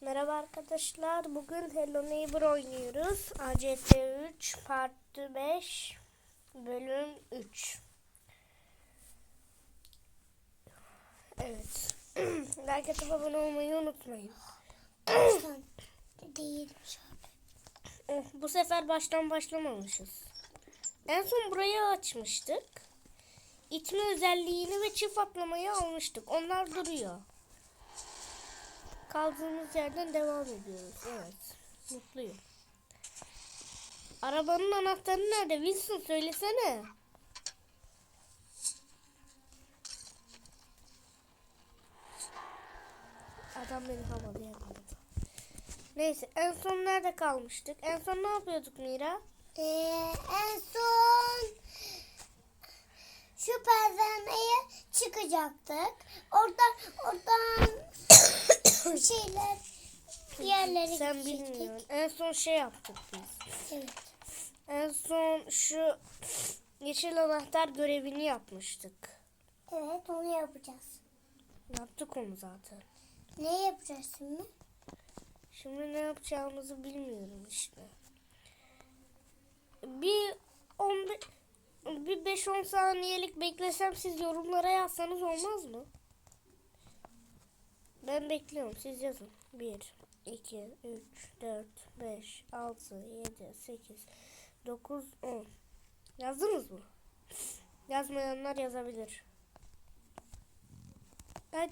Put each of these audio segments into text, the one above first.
Merhaba arkadaşlar. Bugün Hello Neighbor oynuyoruz. ACT 3 Part 5 Bölüm 3 Evet. like atıp abone olmayı unutmayın. Sen değil şöyle. Oh, bu sefer baştan başlamamışız. En son burayı açmıştık. İtme özelliğini ve çift atlamayı almıştık. Onlar duruyor. Kaldığımız yerden devam ediyoruz. Evet. Mutluyum. Arabanın anahtarı nerede? Wilson söylesene. Adam beni havalayan araba. Neyse en son nerede kalmıştık? En son ne yapıyorduk Mira? Ee, en son şu pervaneye çıkacaktık. Oradan oradan bir şeyler yerlere Sen gidecektik. bilmiyorsun. En son şey yaptık biz. Evet. En son şu yeşil anahtar görevini yapmıştık. Evet onu yapacağız. Yaptık onu zaten. Ne yapacağız şimdi? Şimdi ne yapacağımızı bilmiyorum işte. Bir 15 bir 5-10 saniyelik beklesem siz yorumlara yazsanız olmaz mı? Ben bekliyorum. Siz yazın. 1, 2, 3, 4, 5, 6, 7, 8, 9, 10. Yazdınız mı? Yazmayanlar yazabilir. Ben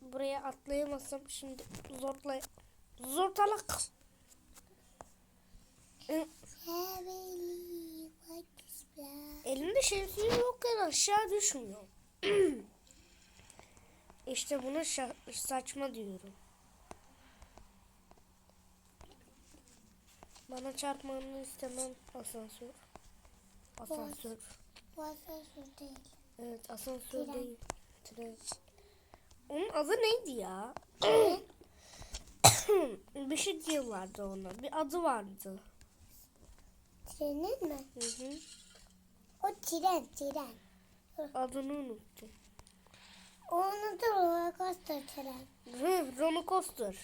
buraya atlayamazsam şimdi zorla zortalak. Hı, Elimde şemsiye yokken aşağı düşmüyor. işte buna saçma diyorum. Bana çarpmanı istemem asansör. Asansör. Bu asansör değil. Evet asansör Tren. değil. Tren. Onun adı neydi ya? bir şey diyorlardı ona. Bir adı vardı. Trenin mi? Hı hı. O tren, tren. Adını unuttum. Onu da roller coaster tren. Hı, roller coaster.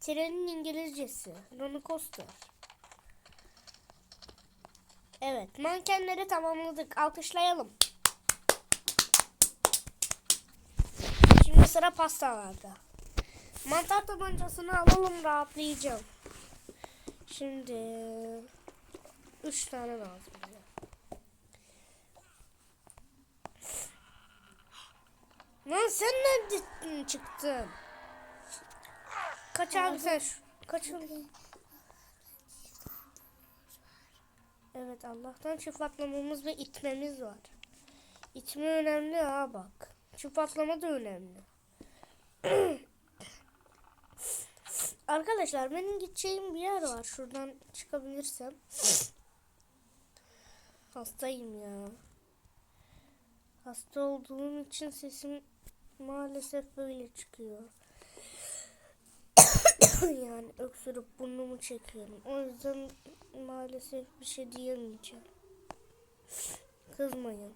Trenin İngilizcesi. Roller coaster. Evet, mankenleri tamamladık. Alkışlayalım. Şimdi sıra pastalarda. Mantar tabancasını alalım rahatlayacağım. Şimdi üç tane lazım. Lan sen nereden çıktın? Kaç abi sen şu. Kaç abi? Evet Allah'tan çift atlamamız ve itmemiz var. İtme önemli ha bak. Çift atlama da önemli. Arkadaşlar benim gideceğim bir yer var. Şuradan çıkabilirsem. Hastayım ya. Hasta olduğum için sesim maalesef böyle çıkıyor. yani öksürüp burnumu çekiyorum. O yüzden maalesef bir şey diyemeyeceğim. Kızmayın.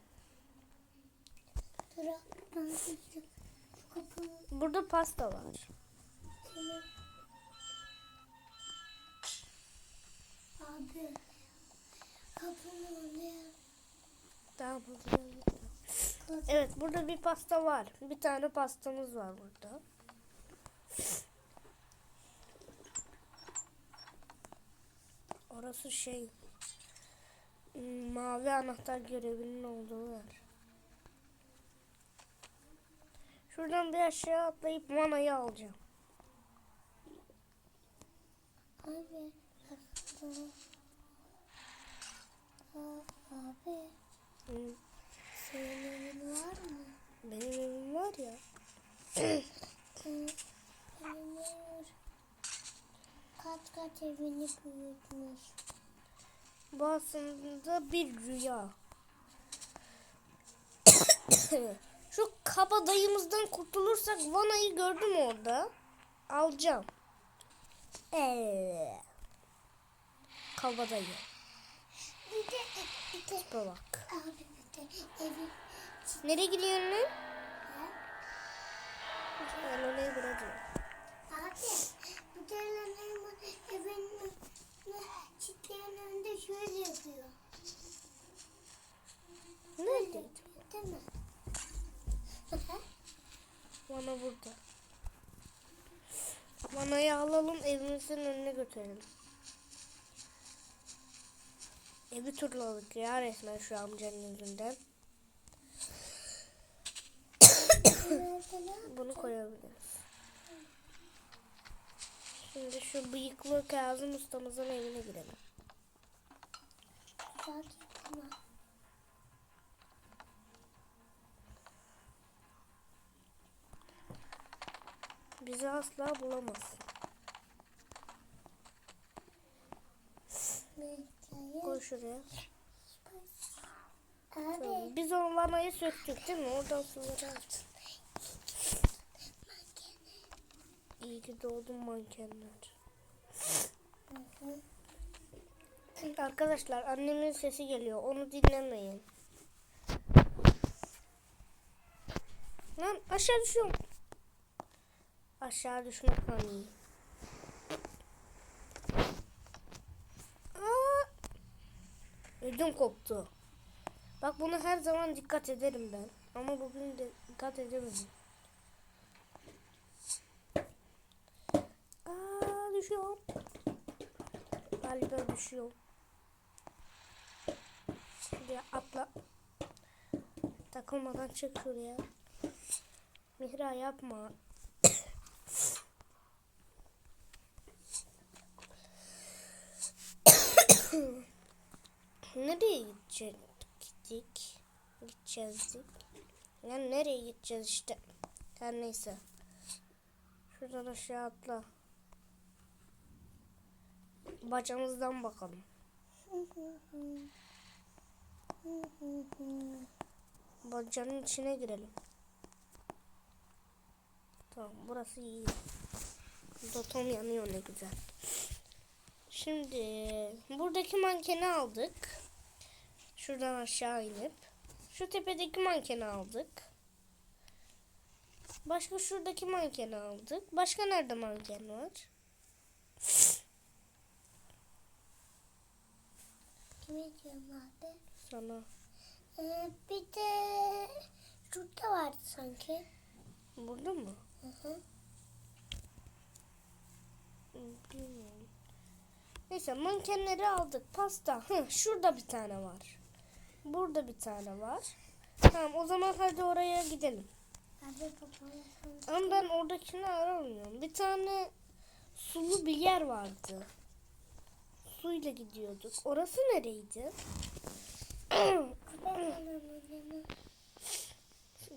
Burada pasta var. Tamam. Abi. Önüne. Daha burada. Evet burada bir pasta var. Bir tane pastamız var burada. Orası şey mavi anahtar görevinin olduğu yer. Şuradan bir aşağı atlayıp manayı alacağım. Abi. Abi. Hmm, Senin evin var mı? Benim evim var ya. Ee, Benim var. Kat kat evini büyütmüş. Bu aslında bir rüya. Şu kaba dayımızdan kurtulursak Vana'yı gördüm orada. Alacağım. Eee. Kaba dayı. Bir de, bir de bak. abi evi Nereye gidiyorsun lan? Hello neighbor hadi. Abi bu telefonun evinin çitlerin önünde şöyle yapıyor. Nerede? Değil mi? Bana burada. Manayı alalım evimizin önüne götürelim. Evi turladık ya resmen şu amcanın yüzünden. Bunu koyabiliriz. Şimdi şu bıyıklı Kazım ustamızın evine girelim. Bizi asla bulamaz. Koy şuraya. Abi Biz o vanayı söktük değil mi? Oradan suları aldık. İyi ki doğdun mankenler. Arkadaşlar annemin sesi geliyor. Onu dinlemeyin. Lan aşağı düşüyorum. Aşağı düşmek hani. Ödüm koptu. Bak bunu her zaman dikkat ederim ben. Ama bugün de dikkat edemedim. Aa düşüyorum. Galiba düşüyorum. Şuraya atla. Takılmadan çık şuraya. Mihra yapma. Nereye gidecektik? Gideceğizdik. Yani nereye gideceğiz işte. Her neyse. Şuradan aşağı atla. Bacamızdan bakalım. Bacanın içine girelim. Tamam burası iyi. Dotom yanıyor ne güzel. Şimdi buradaki mankeni aldık. Şuradan aşağı inip. Şu tepedeki mankeni aldık. Başka şuradaki mankeni aldık. Başka nerede manken var? kime diyorum abi? Sana. Ee, bir de şurada vardı sanki. Burada mı? Hı hı. Bilmiyorum. Neyse mankenleri aldık. Pasta. Hı, şurada bir tane var. Burada bir tane var. Tamam o zaman hadi oraya gidelim. Ama ben oradakini aramıyorum. Bir tane sulu bir yer vardı. Suyla gidiyorduk. Orası nereydi?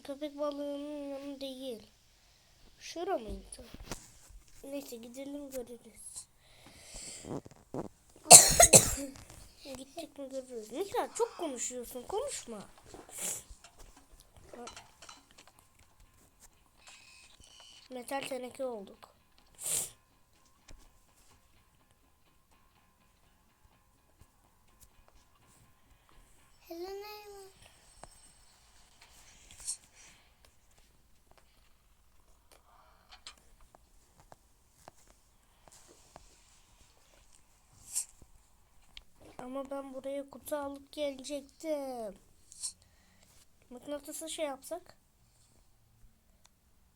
Köpek balığının yanı değil. Şura mıydı? Neyse gidelim görürüz. Gittik mi görürüz. Mihra çok konuşuyorsun. Konuşma. Metal teneke olduk. Ama ben buraya kutu alıp gelecektim. Mıknatısı şey yapsak.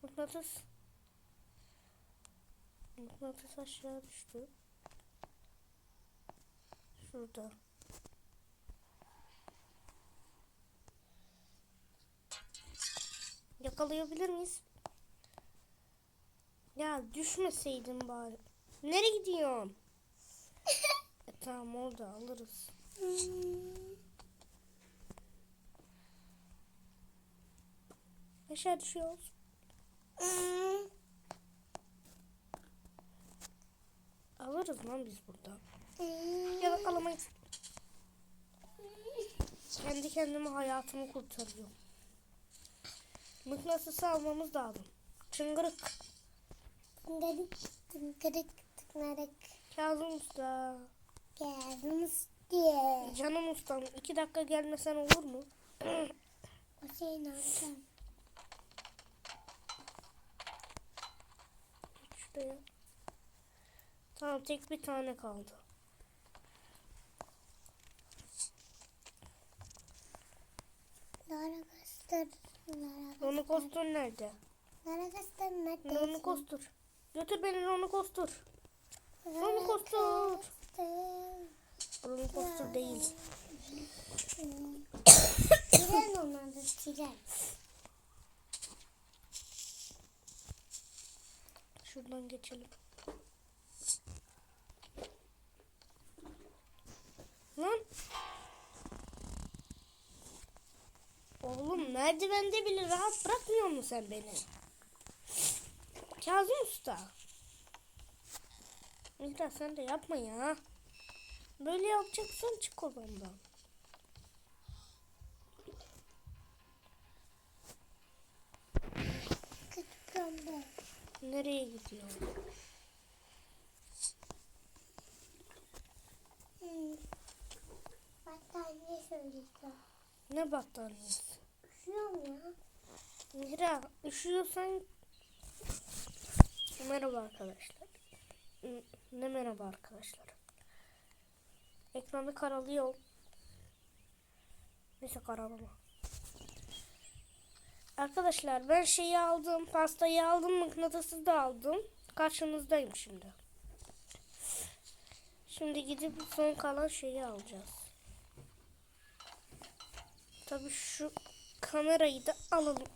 Mıknatıs. Mıknatıs aşağı düştü. Şurada. Yakalayabilir miyiz? Ya düşmeseydin bari. Nereye gidiyorsun? E, tamam orada alırız. Aşağı düşüyoruz. Alırız lan biz burada. Ya alamayız. Kendi kendime hayatımı kurtarıyorum. Mıknatısı almamız lazım. Çıngırık. Tıngırık tıngırık tıngırık Kazım Usta. Geldiğimiz diye. Canım ustam. iki dakika gelmesen olur mu? O senin amcan. işte ya. Tamam tek bir tane kaldı. Lara. Lara Ronu kostur nerede? Lara göster. Ronu Neredesin? kostur. Götür beni Ronu kostur. Ronu kostur. Ronu kostur değil. Tren onun adı tren. Şuradan geçelim. Lan. Oğlum merdivende bile rahat bırakmıyor musun sen beni? Kazım Usta. Mihra sen de yapma ya. Böyle yapacaksan çık odamdan. Nereye gidiyor? Hmm. Battaniye söyleyeceğim. Ne battaniyesi? Üşüyorum ya. Mihra üşüyorsan merhaba arkadaşlar. Ne merhaba arkadaşlar. Ekranı karalıyor. Neyse karalama. Arkadaşlar ben şeyi aldım. Pastayı aldım. Mıknatısı da aldım. Karşınızdayım şimdi. Şimdi gidip son kalan şeyi alacağız. Tabii şu kamerayı da alalım.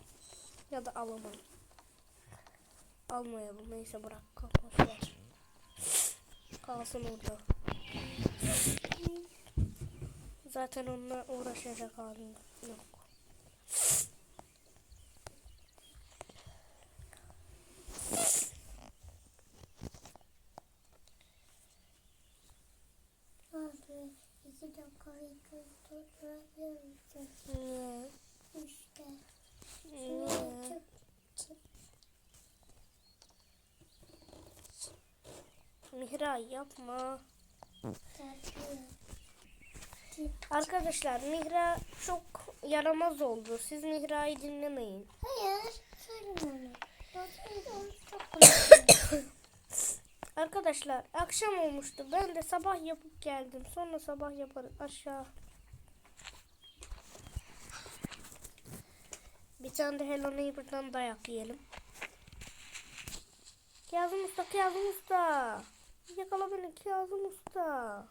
Ya da alamayalım. Almayalım. Neyse bırak. Kalsın orada. Zaten onunla uğraşacak halim yok. Abi iki dakikayı durdurabilir misin? Ne? İşte. Ne? Çık, çık. Mihra yapma. Arkadaşlar Mihra çok yaramaz oldu. Siz Mihra'yı dinlemeyin. Hayır. Arkadaşlar akşam olmuştu. Ben de sabah yapıp geldim. Sonra sabah yaparız aşağı. Bir tane de Hello Neighbor'dan dayak yiyelim. Kazım Usta, Kazım Usta. Yakala beni Kazım Usta.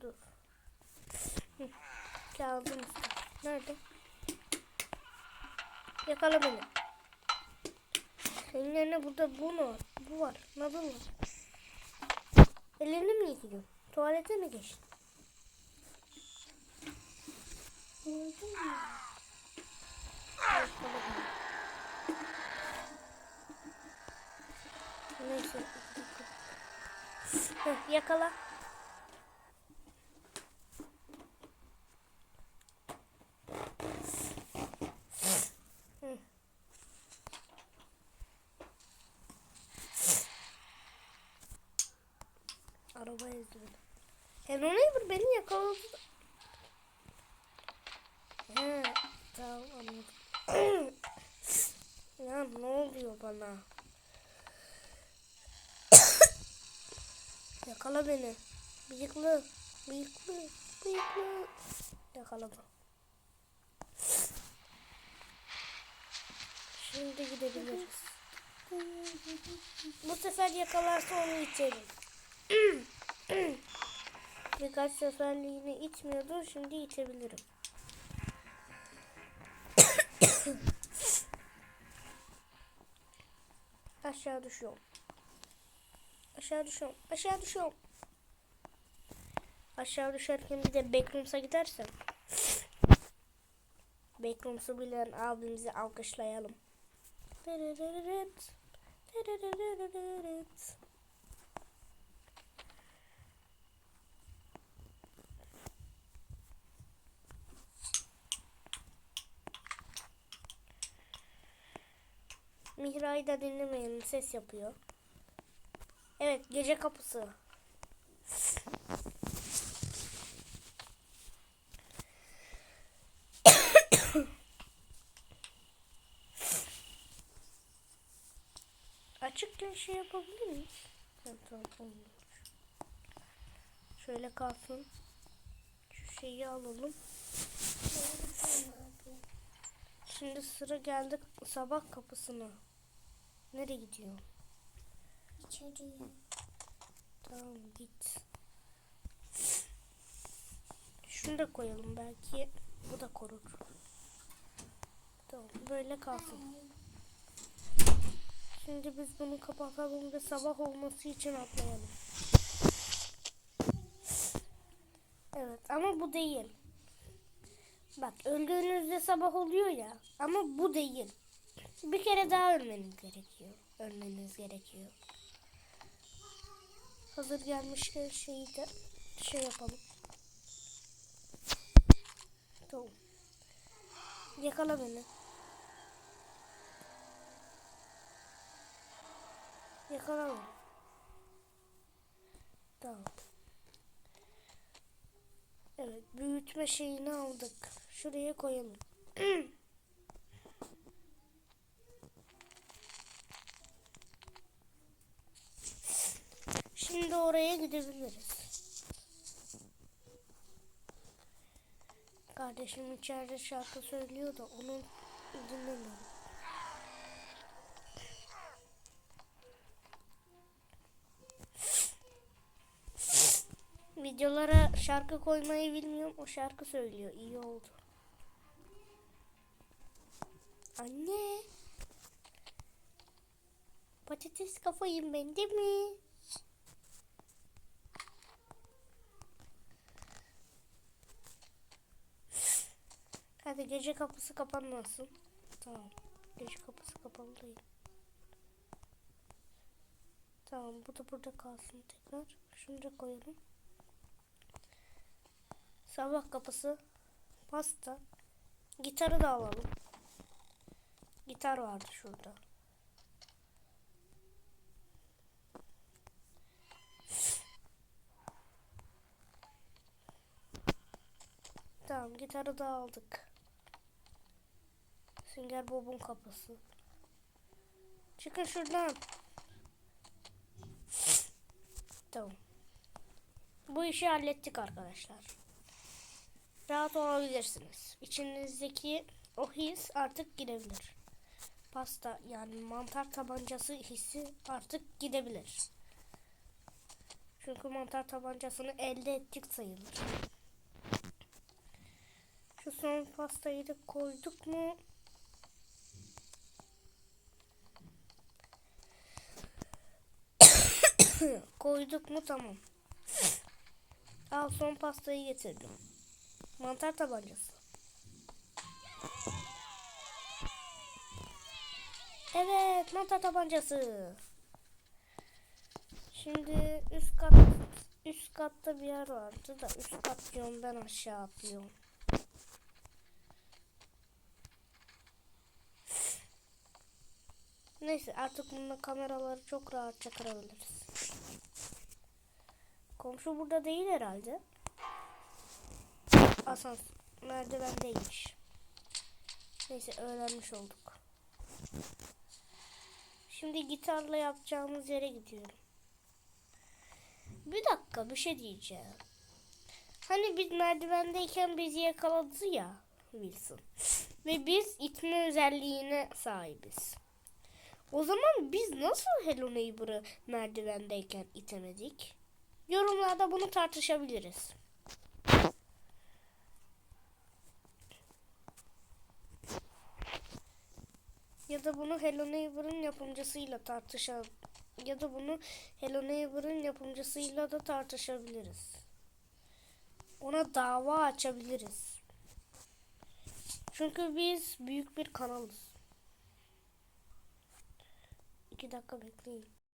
Dur. Kazım Usta. Nerede? Yakala beni. Senin yerine burada bu mu? Bu var. Nadıl var. Elini mi yıkadın? Tuvalete mi geçtin? Mü? Yakala beni. Neyse. Heh, yakala. Araba ezdi beni. Hello Neighbor beni yakaladı. He, tamam anladım. Ya ne oluyor bana? Yakala beni. Bıyıklı, bıyıklı, bıyıklı. Yakaladım. Şimdi gidebiliriz. Bu sefer yakalarsa onu içerim. Birkaç seferliğine içmiyordu. Şimdi içebilirim. Aşağı düşüyorum. Aşağı düşüyorum. Aşağı düşüyorum. Aşağı düşerken bir de backrooms'a gidersem. Backrooms'u bilen abimizi alkışlayalım. Mihra'yı da dinlemeyin. Ses yapıyor. Evet gece kapısı. Açıkken şey yapabilir miyiz? Şöyle kalsın. Şu şeyi alalım. Şimdi sıra geldi sabah kapısına. Nereye gidiyor? İçeriye. Tamam git. Şunu da koyalım belki bu da korur. Tamam böyle kalsın. Şimdi biz bunu kapatalım ve sabah olması için atlayalım. Evet ama bu değil. Bak öldüğünüzde sabah oluyor ya ama bu değil. Bir kere daha ölmeniz gerekiyor. Ölmeniz gerekiyor. Hazır gelmişken şeyi de şey yapalım. Tamam. Yakala beni. Yakala beni. Tamam. Evet, büyütme şeyini aldık. Şuraya koyalım. Şimdi oraya gidebiliriz. Kardeşim içeride şarkı söylüyor da onu dinlemiyorum. Videolara şarkı koymayı bilmiyorum. O şarkı söylüyor. İyi oldu. Anne. Patates kafayım ben değil mi? Hadi gece kapısı kapanmasın. Tamam. Gece kapısı kapalı değil. Tamam bu da burada kalsın tekrar. Şunu da koyalım. Sabah kapısı. Pasta. Gitarı da alalım. Gitar vardı şurada. Tamam gitarı da aldık. Sünger Bob'un kapısı. Çıkın şuradan. Tamam. Bu işi hallettik arkadaşlar. Rahat olabilirsiniz. İçinizdeki o his artık gidebilir. Pasta yani mantar tabancası hissi artık gidebilir. Çünkü mantar tabancasını elde ettik sayılır. Şu son pastayı da koyduk mu? koyduk mu tamam. Al son pastayı getirdim. Mantar tabancası. Evet mantar tabancası. Şimdi üst kat üst katta bir yer vardı da üst kat diyorum ben aşağı atlıyorum. Neyse artık bununla kameraları çok rahatça kırabiliriz. Komşu burada değil herhalde. Asans merdivendeymiş. Neyse öğrenmiş olduk. Şimdi gitarla yapacağımız yere gidiyorum. Bir dakika bir şey diyeceğim. Hani biz merdivendeyken bizi yakaladı ya Wilson. Ve biz itme özelliğine sahibiz. O zaman biz nasıl Hello Neighbor'ı merdivendeyken itemedik? Yorumlarda bunu tartışabiliriz. Ya da bunu Hello Neighbor'ın yapımcısıyla tartışalım. Ya da bunu Hello Neighbor'ın yapımcısıyla da tartışabiliriz. Ona dava açabiliriz. Çünkü biz büyük bir kanalız. İki dakika bekleyin.